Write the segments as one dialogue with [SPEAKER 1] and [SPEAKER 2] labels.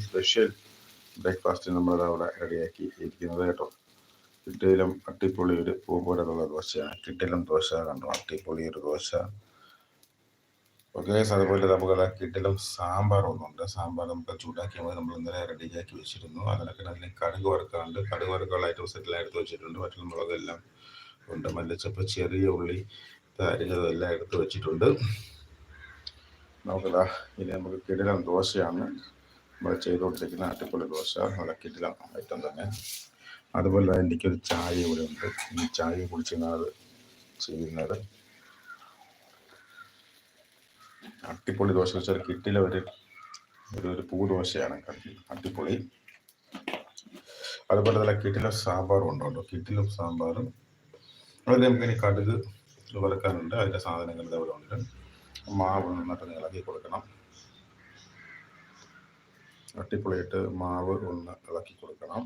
[SPEAKER 1] Special breakfast നമ്മൾ അവിടെ റെഡിയാക്കി ഇരിക്കുന്നത് കേട്ടോ. കിട്ടിലും അട്ടിപ്പൊളി ഒരു പൂ ദോശയാണ് കിട്ടിലും ദോശ കണ്ടോ? അട്ടിപ്പൊളി ഒരു ദോശ. ഓക്കെ അതുപോലെ നമുക്ക് കിട്ടിലും സാമ്പാർ ഒന്നുണ്ട്. സാമ്പാർ നമുക്ക് ചൂടാക്കി നമ്മൾ ഇന്നലെ റെഡിയാക്കി വെച്ചിരുന്നു. അതിനൊക്കെ അതിന് കടുക് വറുക്കാറുണ്ട് കടുക് വറുക്കുള്ള ഐറ്റം സെറ്റിൽ എടുത്ത് വെച്ചിട്ടുണ്ട്. മറ്റുള്ള മുളകെല്ലാം ഉണ്ട്. മല്ലിച്ചപ്പ് ചെറിയ ഉള്ളി അരിഞ്ഞതെല്ലാം എടുത്ത് വെച്ചിട്ടുണ്ട്. നമുക്കതാ ഇനി നമുക്ക് കിടിലം ദോശയാണ്. നമ്മൾ ചെയ്തുകൊണ്ടിരിക്കുന്ന അട്ടിപ്പൊളി ദോശ നല്ല കിടിലം ഐറ്റം തന്നെ. അതുപോലെ തന്നെ എനിക്കൊരു ചായ ഇവിടെ ഉണ്ട്. ഈ ചായ കുടിച്ചാണ് ചെയ്യുന്നത്. അട്ടിപ്പൊളി ദോശ വെച്ചാൽ കിട്ടില ഒരു ഒരു ഒരു പൂദോശയാണ് അട്ടിപ്പൊളി അതുപോലെ തന്നെ കിട്ടില സാമ്പാറും ഉണ്ടോ കിട്ടിലും സാമ്പാറും. അതിൽ നമുക്ക് ഇനി കടുക് വറുക്കാനുണ്ട്. അതിന്റെ സാധനങ്ങൾ ഇതേപോലെ ഉണ്ട്. മാവ് നന്നായിട്ട് ഇളക്കി കൊടുക്കണം. അട്ടിപ്പൊളിയിട്ട് മാവ് ഒന്ന് ഇളക്കി കൊടുക്കണം.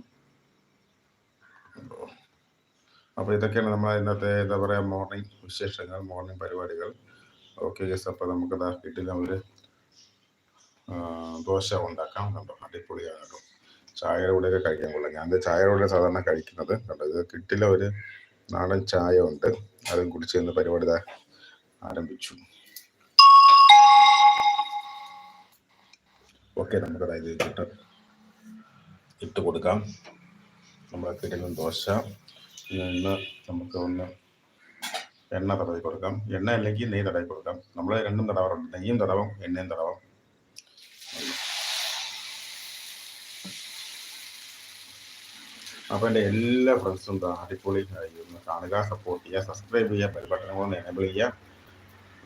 [SPEAKER 1] അപ്പോൾ ഇതൊക്കെയാണ് നമ്മൾ ഇന്നത്തെ എന്താ പറയുക മോർണിംഗ് വിശേഷങ്ങൾ മോർണിംഗ് പരിപാടികൾ. ഓക്കെ ഗസ് അപ്പോൾ നമുക്ക് ഇതാ കിട്ടില്ല ഒരു ദോശ ഉണ്ടാക്കാം കണ്ടോ? അടിപൊളിയാണ് കേട്ടോ ചായയുടെ കൂടെയൊക്കെ കഴിക്കാൻ കൊള്ളാം. ഞാൻ ചായയുടെ കൂടെ സാധാരണ കഴിക്കുന്നത് കണ്ടോ? ഇത് കിട്ടില്ല ഒരു നാടൻ ചായ ഉണ്ട്. അതും കുടിച്ച് ഇന്ന് പരിപാടി ആരംഭിച്ചു. ഓക്കെ നമുക്ക് അതായത് ഇട്ട് ഇട്ട് കൊടുക്കാം. നമ്മൾ കിടങ്ങും ദോശ. ഇന്ന് നമുക്ക് ഒന്ന് എണ്ണ തടവി കൊടുക്കാം. എണ്ണ അല്ലെങ്കിൽ നെയ്യ് തടവി കൊടുക്കാം. നമ്മൾ രണ്ടും തടവാറുണ്ട്. നെയ്യും തടവും എണ്ണയും തടവും. അപ്പോൾ എന്റെ എല്ലാ ഫ്രണ്ട്സും അടിപൊളി കാണുക സപ്പോർട്ട് ചെയ്യുക സബ്സ്ക്രൈബ് ചെയ്യുക ബെൽബട്ടൺ കൂടെ എനേബിൾ ചെയ്യുക.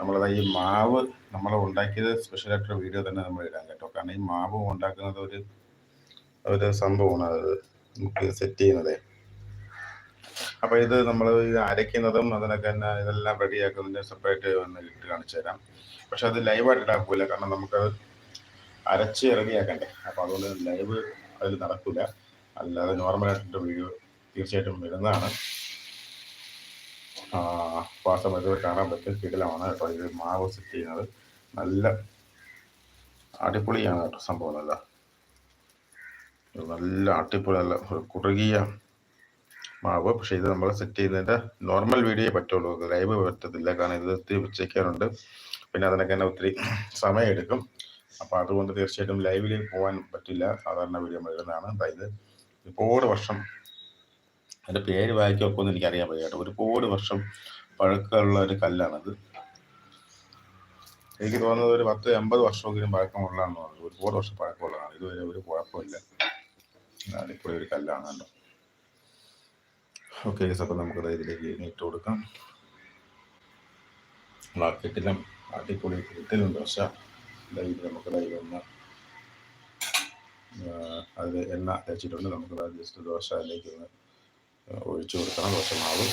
[SPEAKER 1] നമ്മളത് ഈ മാവ് നമ്മൾ ഉണ്ടാക്കിയത് സ്പെഷ്യലായിട്ടൊരു വീഡിയോ തന്നെ നമ്മൾ ഇടാം കേട്ടോ. കാരണം ഈ മാവ് ഉണ്ടാക്കുന്നത് ഒരു ഒരു സംഭവമാണ്. അത് നമുക്ക് സെറ്റ് ചെയ്യുന്നത്. അപ്പോൾ ഇത് നമ്മൾ അരയ്ക്കുന്നതും അതിനൊക്കെ തന്നെ ഇതെല്ലാം റെഡിയാക്കുന്നതിന്റെ സെപ്പറേറ്റ് ഒന്ന് ഇട്ട് കാണിച്ചു തരാം. പക്ഷെ അത് ലൈവായിട്ട് ഇടാക്കൂല കാരണം നമുക്കത് അരച്ച് റെഡിയാക്കണ്ടേ അപ്പോൾ അതുകൊണ്ട് ലൈവ് അതിൽ നടക്കില്ല അല്ലാതെ നോർമലായിട്ടുള്ള വീഡിയോ തീർച്ചയായിട്ടും വരുന്നതാണ്. അപ്പോൾ ആ കാണാൻ പറ്റും കിടിലമാണ് കേട്ടോ. ഇത് മാവ് സെറ്റ് ചെയ്യുന്നത്. നല്ല അടിപൊളിയാണ് കേട്ടോ സംഭവം നല്ല. നല്ല അടിപൊളി നല്ല കുറുകിയ മാവ്. പക്ഷേ ഇത് നമ്മൾ സെറ്റ് ചെയ്യുന്നതിന്റെ നോർമൽ വീഡിയോ പറ്റുള്ളൂ. ലൈവ് പറ്റത്തില്ല. കാരണം ഇത് ഒത്തിരി ഉച്ചയ്ക്കാറുണ്ട് പിന്നെ അതിനൊക്കെ തന്നെ ഒത്തിരി സമയമെടുക്കും. അപ്പോൾ അതുകൊണ്ട് തീർച്ചയായിട്ടും ലൈവിൽ പോകാൻ പറ്റില്ല. സാധാരണ വീഡിയോ എഴുതുന്നതാണ് അതായത് ഒരുപാട് വർഷം അതിന്റെ പേര് വായിക്കൊക്കെ ഒന്നും എനിക്കറിയാൻ വയ്യ കേട്ടോ. ഒരുപാട് വർഷം പഴക്കമുള്ള ഒരു കല്ലാണത്. എനിക്ക് തോന്നുന്നത് ഒരു പത്ത് എൺപത് വർഷമെങ്കിലും പഴക്കമുള്ളതാണെന്ന് തോന്നുന്നത് ഒരുപാട് വർഷം പഴക്കമുള്ളതാണ്. ഇതുവരെ ഒരു കുഴപ്പമില്ല. അടിപൊളി ഒരു കല്ലാണ് കേട്ടോ. ഓക്കെ അപ്പം നമുക്ക് ഇതിലേക്ക് ഇട്ട് കൊടുക്കാം. മാർക്കറ്റിലും അടിപൊളി കിട്ടലും ദോശ ഇത് നമുക്ക് ഒന്ന് അതിൽ എണ്ണ തേച്ചിട്ടുണ്ട് നമുക്ക് ജസ്റ്റ് ദോശ അതിലേക്ക് ഒന്ന് ഒഴിച്ചു കൊടുക്കണം. കുറച്ച് മാവ്.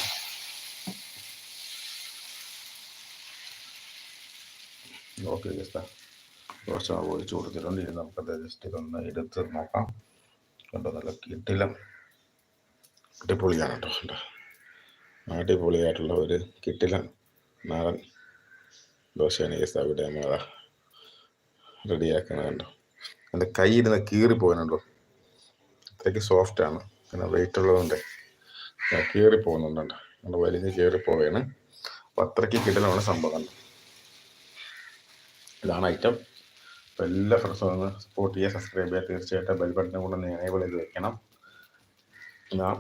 [SPEAKER 1] Okay just. കുറച്ച് മാവ് ഒഴിച്ചു കൊടുത്തിട്ടുണ്ട്. ഇനി നമുക്കത് ജസ്റ്റ് ഇതൊന്ന് എടുത്ത് നോക്കാം. കണ്ടോ നല്ല കിട്ടിലം അടിപൊളിയാണ് കേട്ടോ കണ്ടോ. അടിപൊളിയായിട്ടുള്ള ഒരു കിട്ടിലം നാടൻ ദോശയാണ് ഈ അവിടെ നമ്മൾ റെഡിയാക്കുന്നത് കണ്ടോ. എന്റെ കൈ ഇരുന്ന് കീറി പോകാനുണ്ടോ അത്രയ്ക്ക് സോഫ്റ്റാണ് പിന്നെ വെയിറ്റ് ഉള്ളതുകൊണ്ട് കീറി പോകുന്നുണ്ട് നമ്മുടെ വലിഞ്ഞ് കയറി പോവുകയാണ് അപ്പം അത്രയ്ക്ക് കിടലാണ് സംഭവം. ഇതാണ് ഐറ്റം അപ്പം എല്ലാ ഫ്രണ്ട്സും ഒന്ന് സപ്പോർട്ട് ചെയ്യുക സബ്സ്ക്രൈബ് ചെയ്യുക. തീർച്ചയായിട്ടും ബെൽ കൂടെ ഒന്ന് എനേബിൾ ചെയ്ത് വെക്കണം. ഞാൻ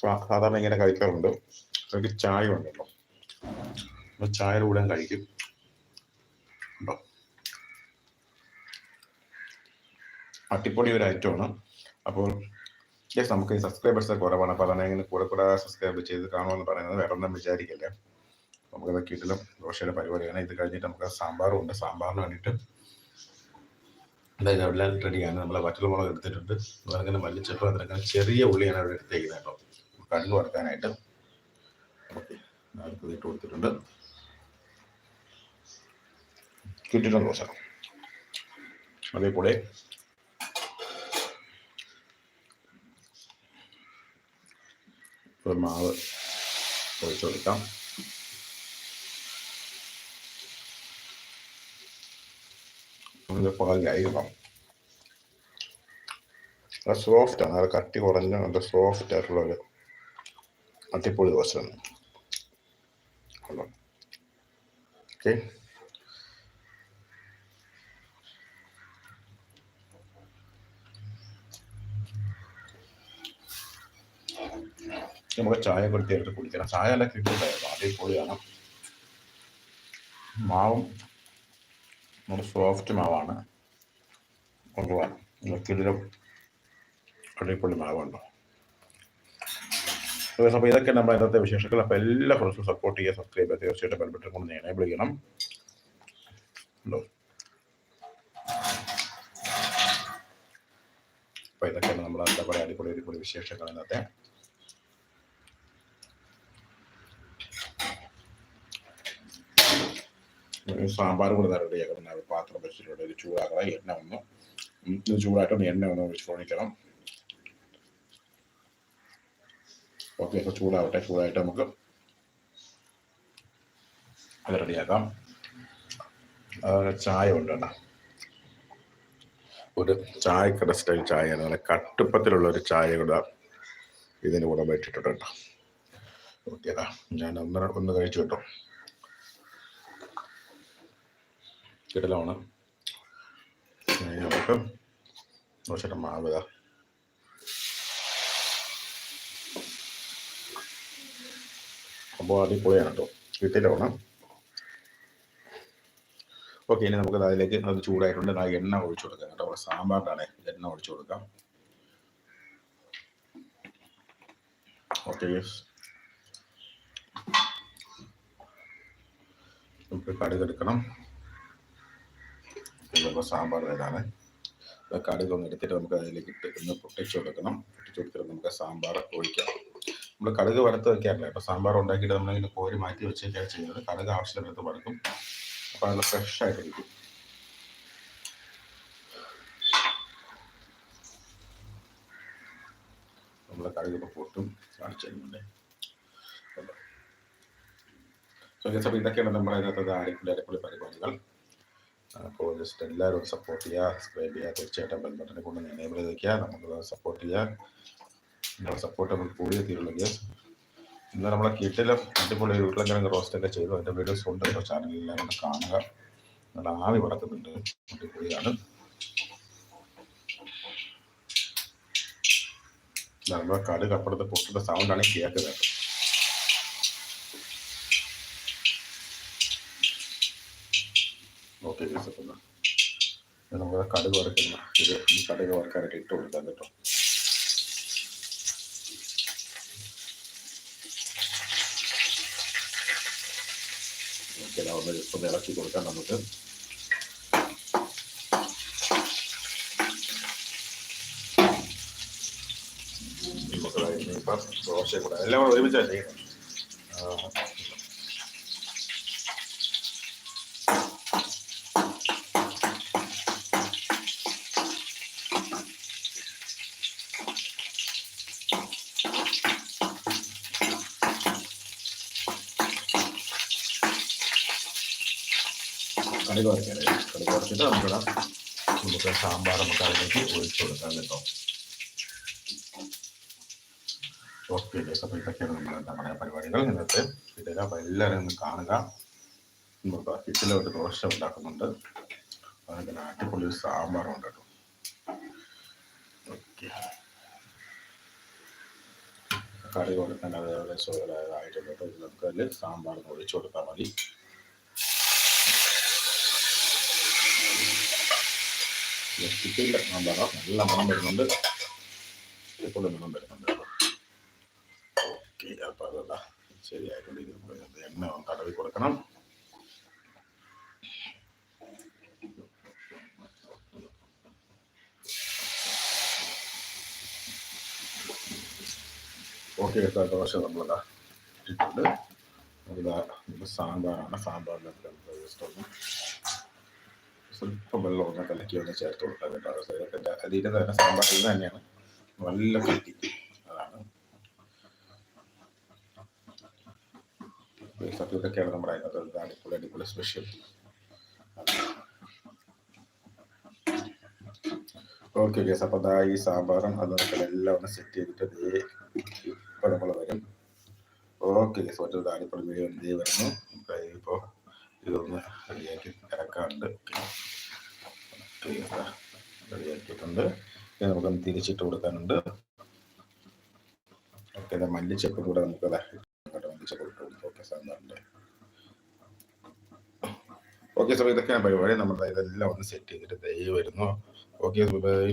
[SPEAKER 1] സാധാരണ ഇങ്ങനെ കഴിക്കാറുണ്ട്. എനിക്ക് ചായ ഉണ്ടല്ലോ അപ്പോൾ ചായയുടെ കൂടെ കഴിക്കും. ഉണ്ടോ അട്ടിപ്പൊടി ഒരു ഐറ്റമാണ് അപ്പോൾ യെസ് നമുക്ക് സബ്സ്ക്രൈബേഴ്സ് കുറവാണ്. അപ്പോൾ അതാണ് ഇങ്ങനെ കൂടെ കൂടെ സബ്സ്ക്രൈബ് ചെയ്ത് കാണുമെന്ന് പറയുന്നത്. വേറെ ഒന്നും വിചാരിക്കില്ല നമുക്കത് കിട്ടിലും ദോശയുടെ പരിപാടിയാണ്. ഇത് കഴിഞ്ഞിട്ട് നമുക്ക് സാമ്പാറും ഉണ്ട്. സാമ്പാറിന് വേണ്ടിയിട്ട് അതായത് എല്ലാം റെഡിയാണ്. നമ്മൾ വറ്റൽ മുളക് എടുത്തിട്ടുണ്ട്. അങ്ങനെ മല്ലിച്ചപ്പ് അതിനൊക്കെ ചെറിയ ഉള്ളിയാണ് അവിടെ എടുത്തേക്കുന്നത് കേട്ടോ. കടുക് വറുക്കാനായിട്ട്. ഓക്കെ. ഇട്ട് കൊടുത്തിട്ടുണ്ട്. കിട്ടിയിട്ടുണ്ട് ദോശ? അതേപോലെ മാവ് ഒഴിച്ചു കൊടുക്കാം. പാലിലായി കേട്ടോ അത് സോഫ്റ്റ് ആണ്. അത് കട്ടി കുറഞ്ഞ നല്ല സോഫ്റ്റ് ആയിട്ടുള്ള ഒരു അടിപൊളി ദോശയാണ് ഓക്കെ നമുക്ക് ചായ എടുത്ത് കുടിക്കണം. ചായ അല്ല കിട്ടുന്നുണ്ടായിരുന്നു കിട്ടിയിട്ടായിരുന്നു വേണം മാവും നല്ല സോഫ്റ്റ് മാവാണ്. കൊണ്ടുപോകാൻ കിടിലും അടിപൊളി മാവുണ്ടോ. അപ്പോൾ ഇതൊക്കെ നമ്മുടെ ഇന്നത്തെ വിശേഷങ്ങൾ. അപ്പോൾ എല്ലാ ഫ്രണ്ട്സും സപ്പോർട്ട് ചെയ്യുക സബ്സ്ക്രൈബ് ചെയ്യുക. തീർച്ചയായിട്ടും ബെൽബട്ടൺ കൊണ്ട് എനേബിൾ ചെയ്യണം. ഉണ്ടോ? അപ്പോൾ ഇതൊക്കെയാണ് നമ്മൾ എന്താ പറയുക അടിപൊളി അടിപൊളി വിശേഷങ്ങൾ ഇന്നത്തെ. സാമ്പാർ കൂടെ റെഡിയാക്കണം ഒരു പാത്രം വെച്ചിട്ടുണ്ട് ഒരു ചൂടാക്കണം എണ്ണ ഒന്ന്. ഇത് ചൂടായിട്ടൊന്ന് എണ്ണ ഒന്ന് ഒഴിക്കണം ഓക്കെ അപ്പോൾ ചൂടാവട്ടെ ചൂടായിട്ട് നമുക്ക് അത് റെഡിയാക്കാം. ചായ ഉണ്ട് കേട്ടോ. ഒരു ചായക്കട സ്റ്റൈൽ ചായ നല്ല കട്ടുപ്പത്തിലുള്ള ഒരു ചായ കൂടെ ഇതിന് കൂടെ വെച്ചിട്ടുണ്ട് കേട്ടോ. ഓക്കേടാ ഞാൻ ഒന്ന് ഒന്ന് കഴിച്ചു കേട്ടോ. കിടലാണ് നമുക്ക് ദോശയുടെ മാവ് അപ്പോൾ അടിപൊളിയാണ് കേട്ടോ കിട്ടിയിലാണ് ഓക്കെ ഇനി നമുക്ക് അതിലേക്ക് അത് ചൂടായിട്ടുണ്ട്. ആ എണ്ണ ഒഴിച്ചു കൊടുക്കാം കേട്ടോ. സാമ്പാറിനാണ് എണ്ണ ഒഴിച്ചു കൊടുക്കാം. ഓക്കെ നമുക്ക് കടുക് എടുക്കണം. ചിലപ്പോൾ സാമ്പാർ ഏതാണ്? കടുക് ഒന്ന് എടുത്തിട്ട് നമുക്ക് അതിലേക്ക് ഇട്ട് ഒന്ന് പൊട്ടിച്ചു കൊടുക്കണം. പൊട്ടിച്ചു കൊടുത്തിട്ട് നമുക്ക് സാമ്പാർ ഒഴിക്കാം. നമ്മൾ കടുക് വറുത്ത് വെക്കാറില്ല? അപ്പോൾ സാമ്പാർ ഉണ്ടാക്കിയിട്ട് നമ്മൾ നമ്മളിങ്ങനെ കോരി മാറ്റി വെച്ചേക്കാണ് ചെയ്യുന്നത്. കടുക് ആവശ്യത്തിനടുത്ത് വറുക്കും. അപ്പോൾ നല്ല ഫ്രഷ് ആയിട്ടിരിക്കും. നമ്മൾ കടുക് പൊട്ടും. കാണിച്ചു തരുന്നുണ്ട്. സോ ഇതൊക്കെയാണ് നമ്മുടെ അതിനകത്ത് അടിപൊളി അടിപൊളി പരിപാടികൾ. അപ്പോൾ ജസ്റ്റ് എല്ലാവരും സപ്പോർട്ട് ചെയ്യുക സബ്സ്ക്രൈബ് ചെയ്യുക തീർച്ചയായിട്ടും ബെൽ ബട്ടനെ കൊണ്ട് എനേബിൾ ചെയ്ത് വയ്ക്കുക നമുക്ക് സപ്പോർട്ട് ചെയ്യുക സപ്പോർട്ട് നമുക്ക് കൂടിയേ തീരുള്ളൂ ഗ്യാസ് ഇന്ന് നമ്മളെ കിട്ടിലും അടിപൊളി വീട്ടിലെങ്ങനെ റോസ്റ്റൊക്കെ ചെയ്തു. അതിന്റെ വീഡിയോസ് ഉണ്ട്. കേട്ടോ ചാനലിലെല്ലാം കൂടെ കാണുക. നിങ്ങളുടെ ആവി പറക്കുന്നുണ്ട് അടിപൊളിയാണ്. നമ്മളെ കടുക് അപ്പുറത്ത് പൊട്ടുന്ന സൗണ്ടാണ് കേൾക്കുന്നത്. ഓക്കെ ഗ്യാസ് നമ്മൾ കടുക് വറുക്കുന്ന ഇത് ഈ കടുക് വറുക്കാനായിട്ട് ഇട്ട് കൊടുക്കാം കേട്ടോ. ഓക്കെ ഒന്ന് ഒന്ന് ഇളക്കി കൊടുക്കാം നമുക്ക്. ഇപ്പം ദോശ കൂടെ. എല്ലാം കൂടെ ഒരുമിച്ചാണ് ചെയ്യണം കടുക് വരയ്ക്കാനായി കടുക് കുറച്ചിട്ട് നമുക്കിടാം നമുക്ക് സാമ്പാർ നമുക്ക് അതിലേക്ക് ഒഴിച്ചു കൊടുക്കാം കേട്ടോ. ഓക്കെ അപ്പോൾ ഇതൊക്കെയാണ് നമ്മൾ നമ്മുടെ പരിപാടികൾ. ഇന്നത്തെ ഇതിൽ അപ്പോൾ എല്ലാവരും ഒന്ന് കാണുക. നമുക്ക് കിച്ചിലെ ഒരു ദോശ ഉണ്ടാക്കുന്നുണ്ട്. അതിന്റെ നാട്ടിൽ ഒരു സാമ്പാറുണ്ട് കേട്ടോ. കറി കൊടുക്കാൻ അതേപോലെ കേട്ടോ നമുക്ക് അതിൽ സാമ്പാറിന് ഒഴിച്ചു കൊടുത്താൽ മതി. ചിക്കന്റെ സാമ്പാറ നല്ല മണം വരുന്നുണ്ട്. ഇപ്പോൾ മണം വരുന്നുണ്ട്. ഓക്കെ അപ്പോൾ അതല്ല നമ്മൾ എണ്ണ തടവി കൊടുക്കണം. ഓക്കെ ദോശ നമ്മളതാ ഇട്ടിട്ടുണ്ട്. ഇതാ സാമ്പാറാണ്. സാമ്പാറിനകത്ത് നമുക്ക് ജസ്റ്റ് ഒന്ന് സ്വല്പം വെള്ളം ഒന്ന് കലക്കി ഒന്ന് ചേർത്ത് കൊടുക്കാം കേട്ടോ അതിന്റെ തന്നെ തന്നെയാണ്. നല്ല കട്ടി അതാണ്. സത്യത്തൊക്കെയാണ് നമ്മുടെ അതിനകത്ത് അടിപൊളി അടിപൊളി സ്പെഷ്യൽ ഓക്കെ ഗേസ് അപ്പോൾ അതാ ഈ സാമ്പാറും എല്ലാം ഒന്ന് സെറ്റ് ചെയ്തിട്ട് ദേ ഇപ്പോൾ നമ്മൾ വരും. ഓക്കെ ഗേസ് എന്ത് വരുന്നു. ഇപ്പോൾ ഇതൊന്ന് റെഡിയാക്കി ഇറക്കാറുണ്ട് റെഡിയാക്കിയിട്ടുണ്ട്. ഇനി നമുക്കൊന്ന് തിരിച്ചിട്ട് കൊടുക്കാനുണ്ട്. ഓക്കെ ഇതാ മല്ലിച്ചപ്പ് കൂടെ നമുക്ക് അതാ മല്ലിച്ചപ്പ് ഇട്ട് കൊടുക്കും. ഓക്കെ സാറിന്റെ ഓക്കെ സാർ ഇതൊക്കെയാണ് പരിപാടി. നമ്മൾ ഇതെല്ലാം ഒന്ന് സെറ്റ് ചെയ്തിട്ട് ദൈവം വരുന്നു. Okay bye.